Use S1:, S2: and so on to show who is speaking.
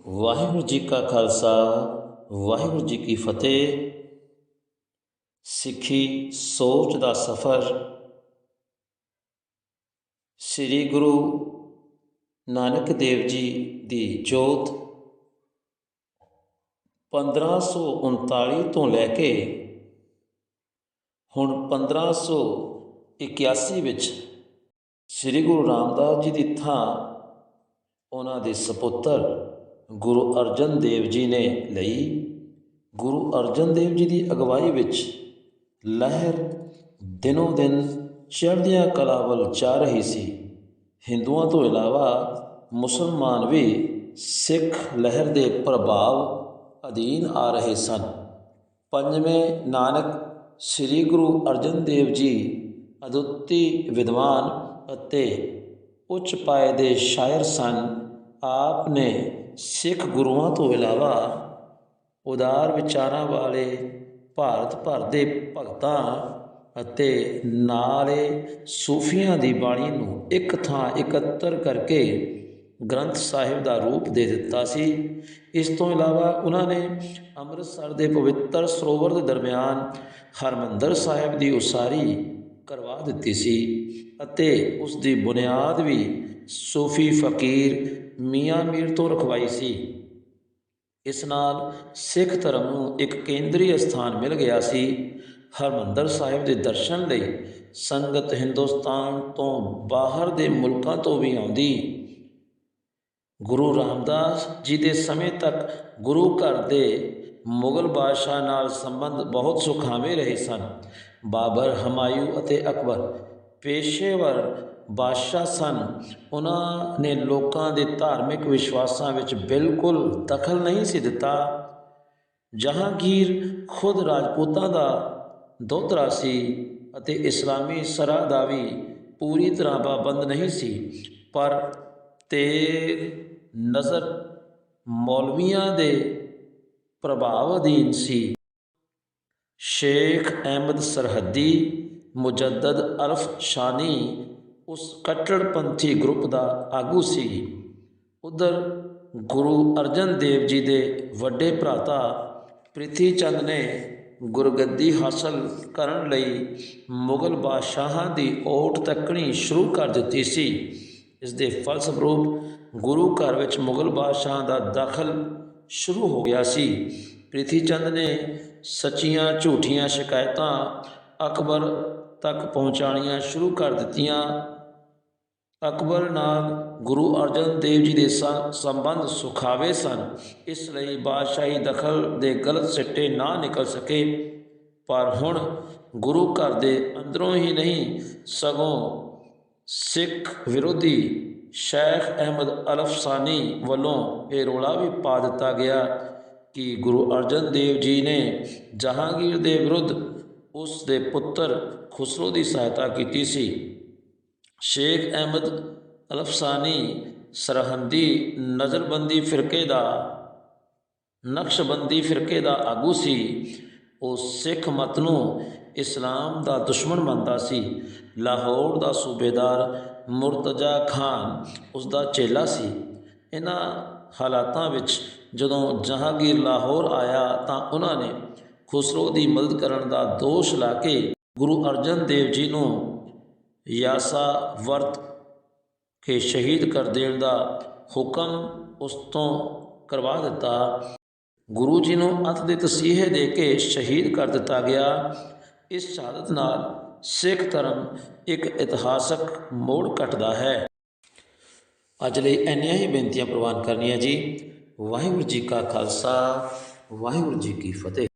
S1: ਵਾਹਿਗੁਰੂ ਜੀ ਕਾ ਖਾਲਸਾ, ਵਾਹਿਗੁਰੂ ਜੀ ਕੀ ਫਤਿਹ। ਸਿੱਖੀ ਸੋਚ ਦਾ ਸਫ਼ਰ। ਸ੍ਰੀ ਗੁਰੂ ਨਾਨਕ ਦੇਵ ਜੀ ਦੀ ਜੋਤ 1539 ਤੋਂ ਲੈ ਕੇ ਹੁਣ 1581 ਵਿੱਚ ਸ੍ਰੀ ਗੁਰੂ ਰਾਮਦਾਸ ਜੀ ਦੀ ਥਾਂ ਉਹਨਾਂ ਦੇ ਸਪੁੱਤਰ ਗੁਰੂ ਅਰਜਨ ਦੇਵ ਜੀ ਨੇ ਲਈ। ਗੁਰੂ ਅਰਜਨ ਦੇਵ ਜੀ ਦੀ ਅਗਵਾਈ ਵਿੱਚ ਲਹਿਰ ਦਿਨੋਂ ਦਿਨ ਚੜ੍ਹਦੀਆਂ ਕਲਾ ਵੱਲ ਜਾ ਰਹੀ ਸੀ। ਹਿੰਦੂਆਂ ਤੋਂ ਇਲਾਵਾ ਮੁਸਲਮਾਨ ਵੀ ਸਿੱਖ ਲਹਿਰ ਦੇ ਪ੍ਰਭਾਵ ਅਧੀਨ ਆ ਰਹੇ ਸਨ। ਪੰਜਵੇਂ ਨਾਨਕ ਸ੍ਰੀ ਗੁਰੂ ਅਰਜਨ ਦੇਵ ਜੀ ਅਦੁੱਤੀ ਵਿਦਵਾਨ ਅਤੇ ਉੱਚ ਪਾਏ ਦੇ ਸ਼ਾਇਰ ਸਨ, ਆਪ ਨੇ ਸਿੱਖ ਗੁਰੂਆਂ ਤੋਂ ਇਲਾਵਾ ਉਦਾਰ ਵਿਚਾਰਾਂ ਵਾਲੇ ਭਾਰਤ ਭਰ ਦੇ ਭਗਤਾਂ ਅਤੇ ਨਾਲੇ ਸੂਫੀਆਂ ਦੀ ਬਾਣੀ ਨੂੰ ਇੱਕ ਥਾਂ ਇਕੱਤਰ ਕਰਕੇ ਗ੍ਰੰਥ ਸਾਹਿਬ ਦਾ ਰੂਪ ਦੇ ਦਿੱਤਾ ਸੀ। ਇਸ ਤੋਂ ਇਲਾਵਾ ਉਹਨਾਂ ਨੇ ਅੰਮ੍ਰਿਤਸਰ ਦੇ ਪਵਿੱਤਰ ਸਰੋਵਰ ਦੇ ਦਰਮਿਆਨ ਹਰਮੰਦਰ ਸਾਹਿਬ ਦੀ ਉਸਾਰੀ ਕਰਵਾ ਦਿੱਤੀ ਸੀ ਅਤੇ ਉਸ ਦੀ ਬੁਨਿਆਦ ਵੀ ਸੂਫੀ ਫਕੀਰ ਮੀਆਂ ਮੀਰ ਤੋਂ ਰਖਵਾਈ ਸੀ। ਇਸ ਨਾਲ ਸਿੱਖ ਧਰਮ ਨੂੰ ਇੱਕ ਕੇਂਦਰੀ ਸਥਾਨ ਮਿਲ ਗਿਆ ਸੀ। ਹਰਮੰਦਰ ਸਾਹਿਬ ਦੇ ਦਰਸ਼ਨ ਲਈ ਸੰਗਤ ਹਿੰਦੁਸਤਾਨ ਤੋਂ ਬਾਹਰ ਦੇ ਮੁਲਕਾਂ ਤੋਂ ਵੀ ਆਉਂਦੀ। ਗੁਰੂ ਰਾਮਦਾਸ ਜੀ ਦੇ ਸਮੇਂ ਤੱਕ ਗੁਰੂ ਘਰ ਦੇ ਮੁਗਲ ਬਾਦਸ਼ਾਹ ਨਾਲ ਸੰਬੰਧ ਬਹੁਤ ਸੁਖਾਵੇਂ ਰਹੇ ਸਨ। ਬਾਬਰ ਹਮਾਯੂ ਅਤੇ ਅਕਬਰ ਪੇਸ਼ੇਵਰ ਬਾਦਸ਼ਾਹ ਸਨ। ਉਹਨਾਂ ਨੇ ਲੋਕਾਂ ਦੇ ਧਾਰਮਿਕ ਵਿਸ਼ਵਾਸਾਂ ਵਿੱਚ ਬਿਲਕੁਲ ਦਖਲ ਨਹੀਂ ਸੀ ਦਿੱਤਾ। ਜਹਾਂਗੀਰ ਖੁਦ ਰਾਜਪੂਤਾਂ ਦਾ ਦੋਤਰਾ ਸੀ ਅਤੇ ਇਸਲਾਮੀ ਸਰਾ ਦਾ ਵੀ ਪੂਰੀ ਤਰ੍ਹਾਂ ਪਾਬੰਦ ਨਹੀਂ ਸੀ। ਪਰ ਤੇ ਨਜ਼ਰ ਮੌਲਵੀਆਂ ਦੇ ਪ੍ਰਭਾਵ ਅਧੀਨ ਸੀ। ਸ਼ੇਖ ਅਹਿਮਦ ਸਰਹੱਦੀ, ਮੁਜੱਦਦ ਅਰਫ ਸ਼ਾਨੀ ਉਸ ਕੱਟੜਪੰਥੀ ਗਰੁੱਪ ਦਾ ਆਗੂ ਸੀ। ਉਧਰ ਗੁਰੂ ਅਰਜਨ ਦੇਵ ਜੀ ਦੇ ਵੱਡੇ ਭਰਾਤਾ ਪ੍ਰਿਥੀ ਚੰਦ ਨੇ ਗੁਰਗੱਦੀ ਹਾਸਲ ਕਰਨ ਲਈ ਮੁਗਲ ਬਾਦਸ਼ਾਹਾਂ ਦੀ ਓਟ ਤੱਕਣੀ ਸ਼ੁਰੂ ਕਰ ਦਿੱਤੀ ਸੀ। ਇਸ ਦੇ ਫਲਸਰੂਪ ਗੁਰੂ ਘਰ ਵਿੱਚ ਮੁਗਲ ਬਾਦਸ਼ਾਹਾਂ ਦਾ ਦਖਲ ਸ਼ੁਰੂ ਹੋ ਗਿਆ ਸੀ। ਪ੍ਰਿਥੀ ਚੰਦ ਨੇ ਸੱਚੀਆਂ ਝੂਠੀਆਂ ਸ਼ਿਕਾਇਤਾਂ ਅਕਬਰ ਤੱਕ ਪਹੁੰਚਾਣੀਆਂ ਸ਼ੁਰੂ ਕਰ ਦਿੱਤੀਆਂ। ਅਕਬਰ ਨਾਲ ਗੁਰੂ ਅਰਜਨ ਦੇਵ ਜੀ ਦੇ ਸੰਬੰਧ ਸੁਖਾਵੇ ਸਨ। ਇਸ ਲਈ ਬਾਦਸ਼ਾਹੀ ਦਖਲ ਦੇ ਗਲਤ ਸਿੱਟੇ ਨਾ ਨਿਕਲ ਸਕੇ। ਪਰ ਹੁਣ ਗੁਰੂ ਘਰ ਦੇ ਅੰਦਰੋਂ ਹੀ ਨਹੀਂ, ਸਗੋਂ ਸਿੱਖ ਵਿਰੋਧੀ ਸ਼ੇਖ ਅਹਿਮਦ ਅਲਫਸਾਨੀ ਵੱਲੋਂ ਇਹ ਰੋਲਾ ਵੀ ਪਾ ਦਿੱਤਾ ਗਿਆ ਕਿ ਗੁਰੂ ਅਰਜਨ ਦੇਵ ਜੀ ਨੇ ਜਹਾਂਗੀਰ ਦੇ ਵਿਰੁੱਧ ਉਸ ਦੇ ਪੁੱਤਰ ਖੁਸਰੋ ਦੀ ਸਹਾਇਤਾ ਕੀਤੀ ਸੀ। ਸ਼ੇਖ ਅਹਿਮਦ ਅਲਫਸਾਨੀ ਸਰਹੰਦੀ ਨਜ਼ਰਬੰਦੀ ਫਿਰਕੇ ਦਾ, ਨਕਸ਼ਬੰਦੀ ਫਿਰਕੇ ਦਾ ਆਗੂ ਸੀ। ਉਹ ਸਿੱਖ ਮਤ ਨੂੰ ਇਸਲਾਮ ਦਾ ਦੁਸ਼ਮਣ ਮੰਨਦਾ ਸੀ। ਲਾਹੌਰ ਦਾ ਸੂਬੇਦਾਰ ਮੁਰਤਜ਼ਾ ਖਾਨ ਉਸ ਦਾ ਚੇਲਾ ਸੀ। ਇਹਨਾਂ ਹਾਲਾਤਾਂ ਵਿੱਚ ਜਦੋਂ ਜਹਾਂਗੀਰ ਲਾਹੌਰ ਆਇਆ ਤਾਂ ਉਹਨਾਂ ਨੇ ਖੁਸਰੋ ਦੀ ਮਦਦ ਕਰਨ ਦਾ ਦੋਸ਼ ਲਾ ਕੇ ਗੁਰੂ ਅਰਜਨ ਦੇਵ ਜੀ ਨੂੰ ਯਾਸਾ ਵਰਤ ਕੇ ਸ਼ਹੀਦ ਕਰ ਦੇਣ ਦਾ ਹੁਕਮ ਉਸ ਤੋਂ ਕਰਵਾ ਦਿੱਤਾ। ਗੁਰੂ ਜੀ ਨੂੰ ਅਤ ਦੇ ਤਸੀਹੇ ਦੇ ਕੇ ਸ਼ਹੀਦ ਕਰ ਦਿੱਤਾ ਗਿਆ। ਇਸ ਸ਼ਹਾਦਤ ਨਾਲ ਸਿੱਖ ਧਰਮ ਇੱਕ ਇਤਿਹਾਸਕ ਮੋੜ ਕੱਟਦਾ ਹੈ। ਅੱਜ ਲਈ ਇੰਨੀਆਂ ਹੀ ਬੇਨਤੀਆਂ ਪ੍ਰਵਾਨ ਕਰਨੀਆਂ ਜੀ। ਵਾਹਿਗੁਰੂ ਜੀ ਕਾ ਖਾਲਸਾ, ਵਾਹਿਗੁਰੂ ਜੀ ਕੀ ਫਤਿਹ।